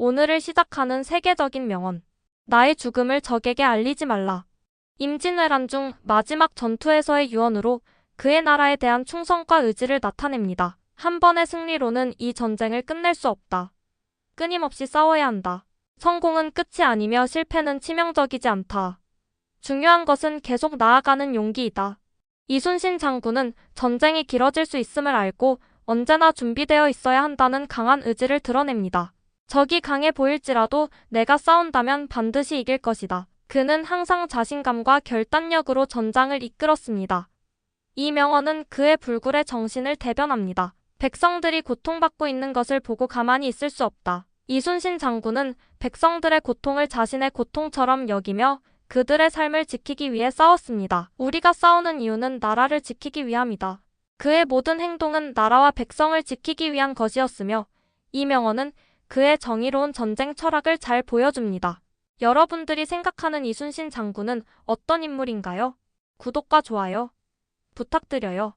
오늘을 시작하는 세계적인 명언. 나의 죽음을 적에게 알리지 말라. 임진왜란 중 마지막 전투에서의 유언으로 그의 나라에 대한 충성과 의지를 나타냅니다. 한 번의 승리로는 이 전쟁을 끝낼 수 없다. 끊임없이 싸워야 한다. 성공은 끝이 아니며 실패는 치명적이지 않다. 중요한 것은 계속 나아가는 용기이다. 이순신 장군은 전쟁이 길어질 수 있음을 알고 언제나 준비되어 있어야 한다는 강한 의지를 드러냅니다. 적이 강해 보일지라도 내가 싸운다면 반드시 이길 것이다. 그는 항상 자신감과 결단력으로 전장을 이끌었습니다. 이 명언은 그의 불굴의 정신을 대변합니다. 백성들이 고통받고 있는 것을 보고 가만히 있을 수 없다. 이순신 장군은 백성들의 고통을 자신의 고통처럼 여기며 그들의 삶을 지키기 위해 싸웠습니다. 우리가 싸우는 이유는 나라를 지키기 위함이다. 그의 모든 행동은 나라와 백성을 지키기 위한 것이었으며 이 명언은 그의 정의로운 전쟁 철학을 잘 보여줍니다. 여러분들이 생각하는 이순신 장군은 어떤 인물인가요? 구독과 좋아요 부탁드려요.